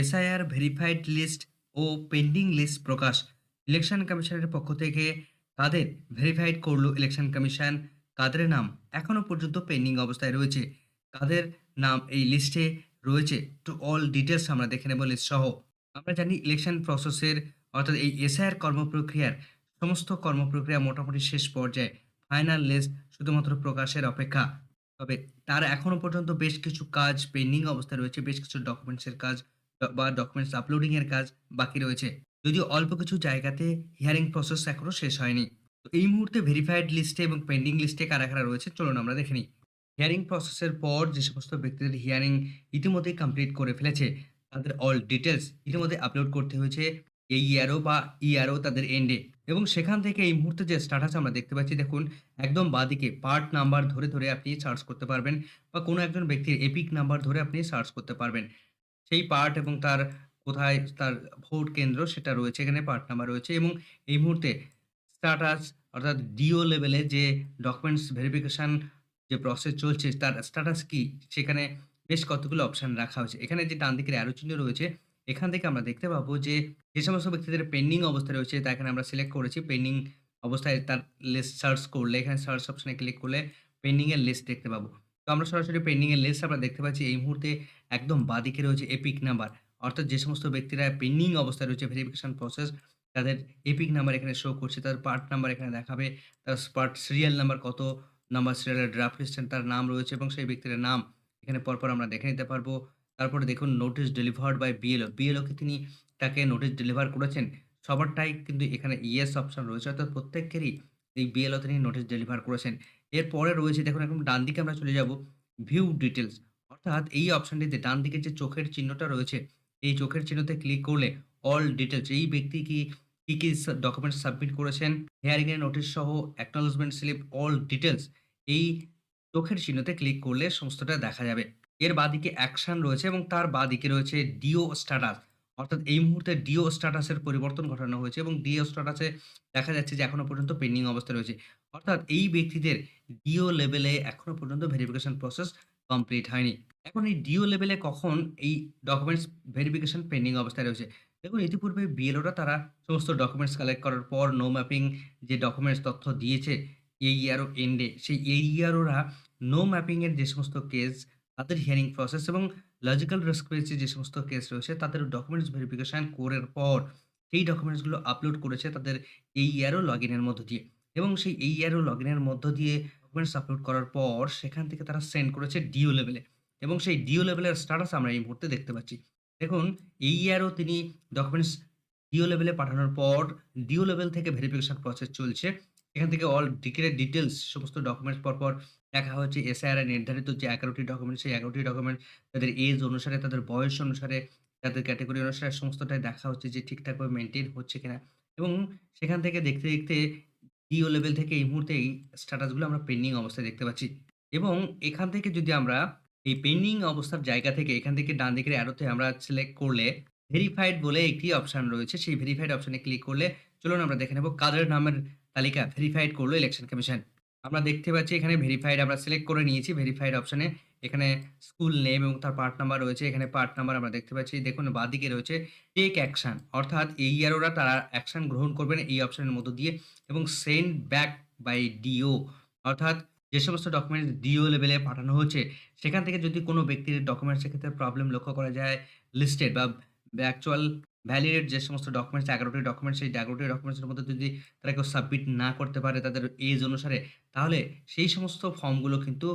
SIR verified list ও pending list প্রকাশ। Election কমিশনের পক্ষ থেকে তাদের ভেরিফাইড করল ইলেকশন কমিশন। কাদের নাম এখনও পর্যন্ত পেন্ডিং অবস্থায় রয়েছে? কাদের নাম এই লিস্টে রয়েছে? টু অল ডিটেলস আমরা দেখে নেব লিস্ট সহ। আমরা জানি ইলেকশন প্রসেসের অর্থাৎ এই এসআইআর কর্মপ্রক্রিয়ার সমস্ত কর্মপ্রক্রিয়া মোটামুটি শেষ পর্যায়ে। ফাইনাল লিস্ট শুধুমাত্র প্রকাশের অপেক্ষা। তবে তার এখনও পর্যন্ত বেশ কিছু কাজ পেন্ডিং অবস্থায় রয়েছে, বেশ কিছু ডকুমেন্টসের কাজ বা ডকুমেন্টস আপলোডিং এর কাজ বাকি রয়েছে। যদিও অল্প কিছু জায়গাতে হিয়ারিং প্রসেস এখনও শেষ হয়নি। তো এই মুহূর্তে ভেরিফাইড লিস্টে এবং পেন্ডিং লিস্টে কারা কারা রয়েছে চলুন আমরা দেখে নিই। হিয়ারিং প্রসেসের পর যে সমস্ত ব্যক্তিদের হিয়ারিং ইতিমধ্যেই কমপ্লিট করে ফেলেছে, তাদের অল ডিটেলস ইতিমধ্যে আপলোড করতে হয়েছে এই ইয়ারও বা ইয়ারও তাদের এন্ডে এবং সেখান থেকে এই মুহূর্তে যে স্ট্যাটাস আমরা দেখতে পাচ্ছি, দেখুন, একদম বাদিকে পার্ট নাম্বার ধরে ধরে আপনি সার্চ করতে পারবেন বা কোনো একজন ব্যক্তির এপিক নাম্বার ধরে আপনি সার্চ করতে পারবেন। সেই পার্ট এবং তার কোথায় তার ভোট কেন্দ্র সেটা রয়েছে, এখানে পার্ট নাম্বার রয়েছে এবং এই মুহূর্তে স্ট্যাটাস অর্থাৎ ডিও লেভেলে যে ডকুমেন্টস ভেরিফিকেশন যে প্রসেস চলছে, তার স্ট্যাটাস কি? সেখানে বেশ কতগুলো অপশন রাখা হয়েছে। এখানে যে ডান দিকের অ্যারো চিহ্ন রয়েছে, এখান থেকে আমরা দেখতে পাবো যে যে সমস্ত ব্যক্তিদের পেন্ডিং অবস্থায় রয়েছে, তা এখানে আমরা সিলেক্ট করেছি। পেন্ডিং অবস্থায় তার লিস্ট সার্চ করলে, এখানে সার্চ অপশানে ক্লিক করলে পেন্ডিংয়ের লিস্ট দেখতে পাবো। তো আমরা সরাসরি পেন্ডিং এর লিস্ট আমরা দেখতে পাচ্ছি এই মুহূর্তে একদম বাদিকে রয়েছে এপিক নাম্বার অর্থাৎ যে সমস্ত ব্যক্তিরা পেন্ডিং অবস্থায় রয়েছে ভেরিফিকেশন প্রসেস তাদের এপিক নাম্বার এখানে শো করছে। তার পার্ট নাম্বার এখানে দেখাবে। তার পার্ট সিরিয়াল নাম্বার কত নাম্বার সিরিয়ালের ড্রাফট লিস্টে তার নাম রয়েছে এবং সেই ব্যক্তির নাম এখানে পরপর আমরা দেখে নিতে পারব। তারপরে দেখুন নোটিশ ডেলিভার্ড বাই বিএলও বিএলওকে তিনি তাকে নোটিশ ডেলিভার করেছেন। সবারটাই কিন্তু এখানে ইয়েস অপশন রয়েছে। অর্থাৎ প্রত্যেকেরই এই বিএলও তিনি নোটিশ ডেলিভার করেছেন। এরপরে রয়েছে, দেখুন একদম ডান দিকে আমরা চলে যাব ভিউ ডিটেলস অর্থাৎ এই অপশনটিতে ডান দিকে যে চোখের চিহ্নটা রয়েছে, এই চোখের চিহ্নতে ক্লিক করলে অল ডিটেলস এই ব্যক্তি কি, কী কী ডকুমেন্টস সাবমিট করেছেন হেয়ারিং এর নোটিশ সহ অ্যাকনোলজমেন্ট স্লিপ অল ডিটেলস এই চোখের চিহ্নতে ক্লিক করলে সমস্তটা দেখা যাবে। এর বাদিকে অ্যাকশন রয়েছে এবং তার বাদিকে রয়েছে ডিও স্ট্যাটাস অর্থাৎ এই মুহূর্তে ডিও স্ট্যাটাসের পরিবর্তন ঘটানো হয়েছে এবং ডিও স্ট্যাটাসে দেখা যাচ্ছে যে এখনও পর্যন্ত পেন্ডিং অবস্থা রয়েছে। অর্থাৎ এই ব্যক্তিদের ডিও লেভেলে এখনও পর্যন্ত ভেরিফিকেশন প্রসেস কমপ্লিট হয়নি। এখন এই ডিও লেভেলে কখন এই ডকুমেন্টস ভেরিফিকেশন পেন্ডিং অবস্থায় রয়েছে? দেখুন, ইতিপূর্বে বিএলওরা তারা সমস্ত ডকুমেন্টস কালেক্ট করার পর নো ম্যাপিং যে ডকুমেন্টস তথ্য দিয়েছে এই ইয়ারও এন্ডে সেই এই ইয়ারোরা নো ম্যাপিংয়ের যে সমস্ত কেস তাদের হিয়ারিং প্রসেস এবং লজিক্যাল রেসপিরেসি যে সমস্ত কেস রয়েছে, তাদের ডকুমেন্টস ভেরিফিকেশান করার পর সেই ডকুমেন্টসগুলো আপলোড করেছে তাদের এই ইয়ারও লগ ইনের মধ্য দিয়ে। এবং সেই এই ইয়ারও লগ ইনের মধ্য দিয়ে ডকুমেন্টস আপলোড করার পর সেখান থেকে তারা সেন্ড করেছে ডিও লেভেলে এবং সেই ডিও লেভেলের স্ট্যাটাস আমরা এই মুহূর্তে দেখতে পাচ্ছি। দেখুন, এই ইয়ারও তিনি ডকুমেন্টস ডিও লেভেলে পাঠানোর পর ডিও লেভেল থেকে ভেরিফিকেশন প্রসেস চলছে। এখান থেকে অল ডিটেলের ডিটেলস সমস্ত ডকুমেন্টস পরপর দেখা হচ্ছে এসআইআর নির্ধারিত যে এগারোটি ডকুমেন্ট সেই এগারোটি ডকুমেন্ট তাদের এজ অনুসারে, তাদের বয়স অনুসারে, তাদের ক্যাটাগরি অনুসারে সমস্তটাই দেখা হচ্ছে যে ঠিকঠাকভাবে মেনটেন হচ্ছে কিনা। এবং সেখান থেকে দেখতে দেখতে ডিও লেভেল থেকে এই মুহূর্তে এই স্ট্যাটাসগুলো আমরা পেন্ডিং অবস্থায় দেখতে পাচ্ছি। এবং এখান থেকে যদি আমরা এই পেন্ডিং অবস্থার জায়গা থেকে এখান থেকে ডান দিকের অ্যারোতে আমরা সিলেক্ট করলে ভেরিফাইড বলে একটি অপশন রয়েছে, সেই ভেরিফাইড অপশানে ক্লিক করলে, চলুন আমরা দেখে নেব কাদের নামের তালিকা ভেরিফাইড করল ইলেকশন কমিশন আমরা দেখতে পাচ্ছি এখানে ভেরিফাইড আমরা সিলেক্ট করে নিয়েছি ভেরিফাইড অপশনে এখানে স্কুল নেম এবং তার পার্ট নাম্বার রয়েছে, এখানে পার্ট নাম্বার আমরা দেখতে পাচ্ছি, দেখুন বাদিকে রয়েছে টেক অ্যাকশন অর্থাৎ এই ইয়ারোরা তারা অ্যাকশন গ্রহণ করবেন এই অপশানের মধ্য দিয়ে এবং সেন্ড ব্যাক বাই ডিও অর্থাৎ যে সমস্ত ডকুমেন্টস ডিও লেভেলে পাঠানো হচ্ছে, সেখান থেকে যদি কোনো ব্যক্তির ডকুমেন্টসের ক্ষেত্রে প্রবলেম লক্ষ্য করা যায় লিস্টেড বা অ্যাকচুয়াল ভ্যালিডেট যে সমস্ত ডকুমেন্টস এগারোটি ডকুমেন্টস সেই এগারোটি ডকুমেন্টসের মধ্যে যদি তারা কেউ সাবমিট না করতে পারে তাদের এজ অনুসারে, তাহলে সেই সমস্ত ফর্মগুলো কিন্তু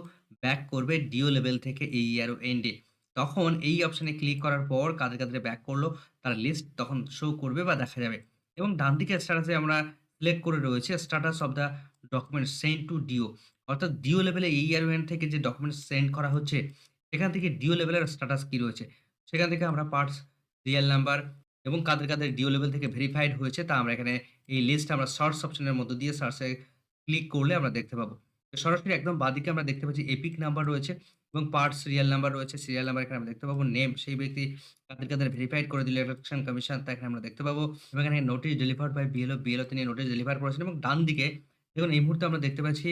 ব্যাক করবে ডিও লেভেল থেকে এই ইয়ারও এন্ডে তখন এই অপশানে ক্লিক করার পর কাদের কাদের ব্যাক করল, তার লিস্ট তখন শো করবে বা দেখা যাবে। এবং ডান দিকে স্ট্যাটাসে আমরা সিলেক্ট করে রয়েছে status of the document send to DO অর্থাৎ ডিও লেভেলে এই এন্ড থেকে যে ডকুমেন্টস সেন্ড করা হচ্ছে, সেখান থেকে ডিও লেভেলের স্ট্যাটাস কী রয়েছে? সেখান থেকে আমরা পার্টস রিয়েল নাম্বার এবং কাদের কাদের ডিও লেভেল থেকে ভেরিফাইড হয়েছে তা আমরা এখানে এই লিস্ট আমরা সার্চ অপশনের মধ্য দিয়ে সার্চে ক্লিক করলে আমরা দেখতে পাবো। সরাসরি একদম বাদিকে আমরা দেখতে পাচ্ছি এপিক নাম্বার রয়েছে এবং পার্ট সিরিয়াল নাম্বার রয়েছে। সিরিয়াল নাম্বার এখানে আমরা দেখতে পাবো নেম সেই ব্যক্তি কাদের কাদের ভেরিফাইড করে দিল ইলেকশন কমিশন তা এখানে আমরা দেখতে পাবো। এবং এখানে notice delivered by BLO BLO তিনি নোটিশ ডেলিভার করেছেন এবং ডান দিকে দেখুন এই মুহূর্তে আমরা দেখতে পাচ্ছি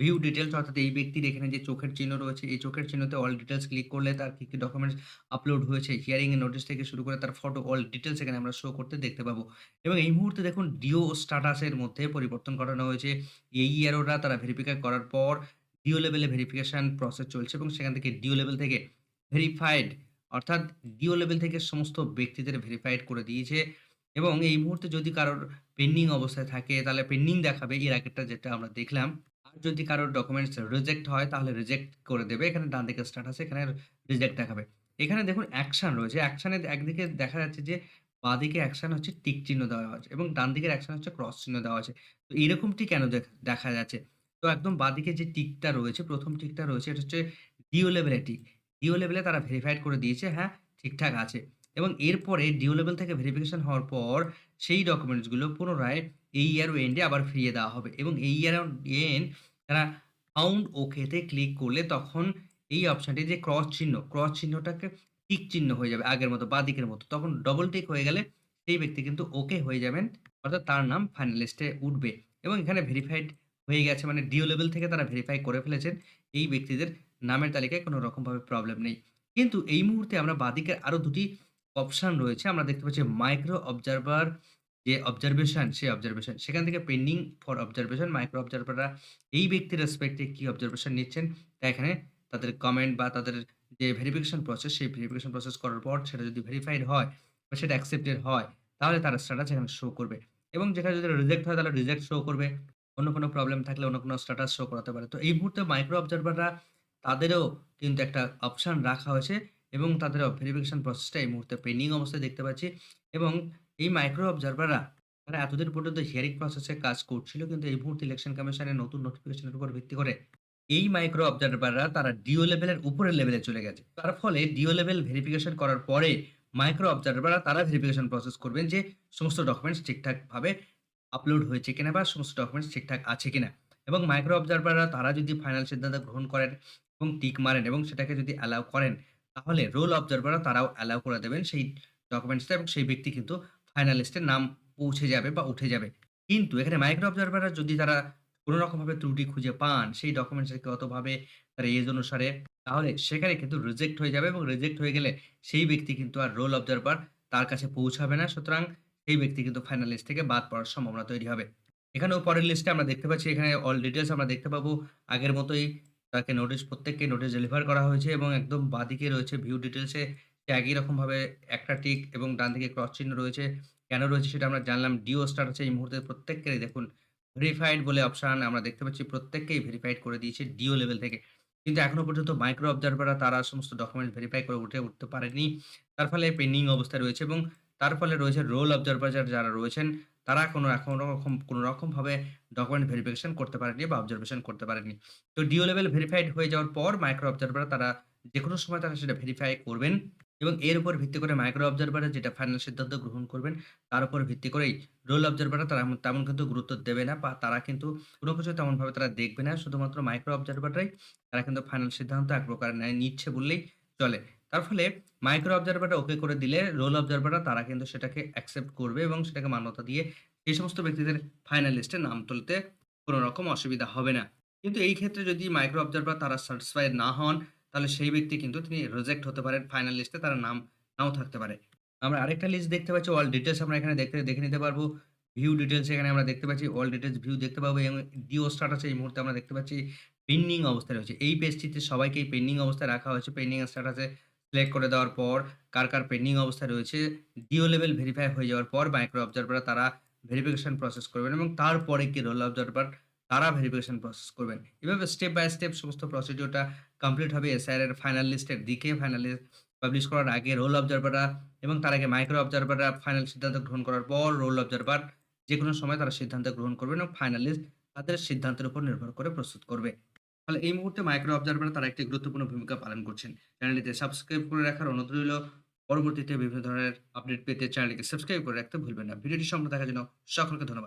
ভিউ ডিটেলস অর্থাৎ এই ব্যক্তির এখানে যে চোখের চিহ্ন রয়েছে, এই চোখের চিহ্নতে অল ডিটেলস ক্লিক করলে তার কি, কি ডকুমেন্টস আপলোড হয়েছে, হিয়ারিং এর নোটিস থেকে শুরু করে তার ফটো অল ডিটেলস এখানে আমরা শো করতে দেখতে পাবো। এবং এই মুহূর্তে দেখুন ডিও স্ট্যাটাসের মধ্যে পরিবর্তন ঘটানো হয়েছে। এইআরওরা তারা ভেরিফাই করার পর ডিও লেভেলে ভেরিফিকেশন প্রসেস চলছে এবং সেখান থেকে ডিও লেভেল থেকে ভেরিফাইড অর্থাৎ ডিও লেভেল থেকে সমস্ত ব্যক্তিদের ভেরিফাইড করে দিয়েছে এবং এই মুহূর্তে যদি কারোর পেন্ডিং অবস্থায় থাকে তাহলে পেন্ডিং দেখাবে এর আগেরটা যেটা আমরা দেখলাম। যদি কারোর ডকুমেন্টস রিজেক্ট হয় তাহলে রিজেক্ট করে দেবে। এখানে ডান দিকে স্ট্যাটাসে এখানে রিজেক্ট দেখাবে। এখানে দেখুন অ্যাকশন রয়েছে। অ্যাকশন একদিকে দেখা যাচ্ছে যে বাঁদিকে অ্যাকশন হচ্ছে টিক চিহ্ন দেওয়া আছে এবং ডান দিকের অ্যাকশন হচ্ছে ক্রস চিহ্ন দেওয়া আছে। তো এরকমটি কেন দেখা যাচ্ছে? তো একদম বাঁদিকে যে টিকটা রয়েছে, প্রথম টিকটা রয়েছে এটা হচ্ছে ডিও লেভেলের টিক। ডিও লেভেলে তারা ভেরিফাইড করে দিয়েছে হ্যাঁ, ঠিকঠাক আছে। এবং এরপরে ডিও লেভেল থেকে ভেরিফিকেশন হওয়ার পর সেই ডকুমেন্টসগুলো পুনরায় এইআরও এন্ডে আবার ফিরিয়ে দেওয়া হবে এবং এইআরও এন্ড তারা ফাউন্ড ওকে তে ক্লিক করলে তখন এই অপশানটি যে ক্রস চিহ্ন, ক্রস চিহ্নটাকে টিক চিহ্ন হয়ে যাবে আগের মতো বাঁদিকের মতো। তখন ডবল টিক হয়ে গেলে সেই ব্যক্তি কিন্তু ওকে হয়ে যাবেন। অর্থাৎ তার নাম ফাইনালিস্টে উঠবে এবং এখানে ভেরিফাইড হয়ে গেছে মানে ডিও লেভেল থেকে তারা ভেরিফাই করে ফেলেছেন। এই ব্যক্তিদের নামের তালিকায় কোনো রকমভাবে প্রবলেম নেই। কিন্তু এই মুহূর্তে আমরা বাঁদিকের আরও ২ টি অপশন রয়েছে। আমরা দেখতে পাচ্ছি মাইক্রো অবজারভার যে অবজারভেশন সেই অবজারভেশন সেখান থেকে পেন্ডিং ফর অবজারভেশন মাইক্রো অবজারভাররা এই ব্যক্তির রেসপেক্টে কি অবজারভেশন নিচ্ছেন, তা এখানে তাদের কমেন্ট বা তাদের যে ভেরিফিকেশন প্রসেস সেই ভেরিফিকেশন প্রসেস করার পর সেটা যদি ভেরিফাইড হয় বা সেটা অ্যাকসেপ্টেড হয়, তাহলে তার স্ট্যাটাস এখানে শো করবে এবং যেখানে যদি রিজেক্ট হয়, তাহলে রিজেক্ট শো করবে। অন্য কোনো প্রবলেম থাকলে অন্য কোনো স্ট্যাটাস শো করাতে পারে। তো এই মুহূর্তে মাইক্রো অবজারভাররা তাদেরও কিন্তু একটা অপশান রাখা হয়েছে এবং তাদেরও ভেরিফিকেশন প্রসেসটা এই মুহূর্তে পেন্ডিং অবস্থায় দেখতে পাচ্ছি এবং এই মাইক্রো অবজারভাররা তারা এতদিন পর্যন্ত হিয়ারিং প্রসেস কাজ করছিল, কিন্তু এই মুহূর্তে ইলেকশন কমিশনের নতুন নোটিফিকেশনের উপর ভিত্তি করে এই মাইক্রো অবজারভাররা তারা ডিও লেভেলের উপরের লেভেলে চলে গেছে। তার ফলে ডিও লেভেল ভেরিফিকেশন করার পরে মাইক্রো অবজারভাররা তারা ভেরিফিকেশন প্রসেস করবেন যে সমস্ত ডকুমেন্টস ঠিকঠাকভাবে আপলোড হয়েছে কিনা বা সমস্ত ডকুমেন্টস ঠিকঠাক আছে কিনা এবং মাইক্রো অবজারভাররা তারা যদি ফাইনাল সিদ্ধান্ত গ্রহণ করেন এবং টিক মারেন এবং সেটাকে যদি অ্যালাও করেন, তাহলে রোল অবজারভাররা তারাও অ্যালাউ করে দেবেন সেই ডকুমেন্টসটা এবং সেই ব্যক্তি কিন্তু ফাইনালিস্টের নাম পৌঁছে যাবে বা উঠে যাবে। কিন্তু এখানে মাইক্রো অবজারভাররা যদি তারা কোন রকমভাবে ত্রুটি খুঁজে পান, সেই ডকুমেন্টসটাকে অতভাবে তার এজ অনুসারে, তাহলে সেখানে কিন্তু রিজেক্ট হয়ে যাবে এবং রিজেক্ট হয়ে গেলে সেই ব্যক্তি কিন্তু আর রোল অবজারভার তার কাছে পৌঁছাবে না। সুতরাং সেই ব্যক্তি কিন্তু ফাইনাল লিস্ট থেকে বাদ পড়ার সম্ভাবনা তৈরি হবে। এখানেও পরের লিস্টে আমরা দেখতে পাচ্ছি, এখানে অল ডিটেলস আমরা দেখতে পাবো আগের মতোই তাকে নোটিশ প্রত্যেককে নোটিশ ডেলিভার করা হয়েছে এবং একদম বাঁদিকে রয়েছে ভিউ ডিটেইলস এ একই রকমভাবে একটা টিক এবং ডান দিকে ক্রস চিহ্ন রয়েছে। কেন রয়েছে সেটা আমরা জানলাম। ডিও স্ট্যাটাসে এই মুহূর্তে প্রত্যেকেরই দেখুন ভেরিফাইড বলে অপশান আমরা দেখতে পাচ্ছি, প্রত্যেককেই ভেরিফাইড করে দিয়েছে ডিও লেভেল থেকে। কিন্তু এখনও পর্যন্ত মাইক্রো অবজারভাররা তারা সমস্ত ডকুমেন্ট ভেরিফাই করে উঠে উঠতে পারেনি। তার ফলে পেন্ডিং অবস্থায় রয়েছে এবং তার ফলে রয়েছে রোল অবজারভার যারা রয়েছেন, তারা কোনো এখনও রকম, কোনো রকমভাবে ডকুমেন্ট ভেরিফিকেশন করতে পারেনি বা অবজারভেশন করতে পারেনি। তো ডিও লেভেল ভেরিফাইড হয়ে যাওয়ার পর মাইক্রো অবজারভাররা তারা যে কোনো সময় তারা সেটা ভেরিফাই করবেন এবং এর উপর ভিত্তি করে মাইক্রো অবজারভাররা যেটা ফাইনাল সিদ্ধান্ত গ্রহণ করবেন, তার উপর ভিত্তি করেই রোল অবজারভাররা তারা তেমন কিন্তু গুরুত্ব দেবে না বা তারা কিন্তু কোনো কিছু তেমনভাবে তারা দেখবে না। শুধুমাত্র মাইক্রো অবজারভাররাই তারা কিন্তু ফাইনাল সিদ্ধান্ত এক প্রকার নিচ্ছে বললেই চলে। তার ফলে মাইক্রো অবজারভাররা ওকে করে দিলে রোল অবজারভাররা তারা কিন্তু সেটাকে অ্যাকসেপ্ট করবে এবং সেটাকে মান্যতা দিয়ে এই সমস্ত ব্যক্তিদের ফাইনাল লিস্টে নাম তুলতে কোনো রকম অসুবিধা হবে না। কিন্তু এই ক্ষেত্রে যদি মাইক্রো অবজারভার তারা স্যাটিসফাইড না হন তাহলে সেই ব্যক্তি কিন্তু তিনি রিজেক্ট হতে পারেন ফাইনাল লিস্টে তার নাম নাও থাকতে পারে। আমরা আরেকটা লিস্ট দেখতে পাচ্ছি অল ডিটেলস আমরা এখানে দেখতে দেখে নিতে পারব। ভিউ ডিটেলস এখানে আমরা দেখতে পাচ্ছি অল ডিটেলস ভিউ দেখতে পাবো এবং ডিও স্ট্যাটাসে এই মুহূর্তে আমরা দেখতে পাচ্ছি পেন্ডিং অবস্থায় রয়েছে। এই পেজটিতে সবাইকেই পেন্ডিং অবস্থায় রাখা হয়েছে। পেন্ডিং স্ট্যাটাসে সিলেক্ট করে দেওয়ার পর কার, কার পেন্ডিং অবস্থায় রয়েছে ডিও লেভেল ভেরিফাই হয়ে যাওয়ার পর মাইক্রো অবজারভাররা তারা ভেরিফিকেশন প্রসেস করবেন এবং তারপরে কি রোল অবজারভার তারা ভেরিফিকেশন প্রসেস করবেন। এভাবে স্টেপ বাই স্টেপ সমস্ত প্রসিডিউরটা কমপ্লিট হবে এসআইআর এর ফাইনাল লিস্টের দিকে ফাইনাল পাবলিশ করার আগে রোল অবজারভাররা এবং তার আগে মাইক্রো অবজারভাররা ফাইনাল সিদ্ধান্ত গ্রহণ করার পর রোল অবজারভার যেকোনো সময় তারা সিদ্ধান্ত গ্রহণ করবেন এবং ফাইনাল লিস্ট তাদের সিদ্ধান্তের উপর নির্ভর করে প্রস্তুত করবে। ফলে এই মুহূর্তে মাইক্রো অবজারভাররা তারা একটি গুরুত্বপূর্ণ ভূমিকা পালন করছেন। চ্যানেলটিতে সাবস্ক্রাইব করে রাখার অনুরোধ রইল। পরবর্তীতে বিভিন্ন ধরনের আপডেট পেতে চ্যানেলটিকে সাবস্ক্রাইব করে রাখতে ভুলবেন না। ভিডিওটি সম্পূর্ণ দেখার জন্য সকলকে ধন্যবাদ।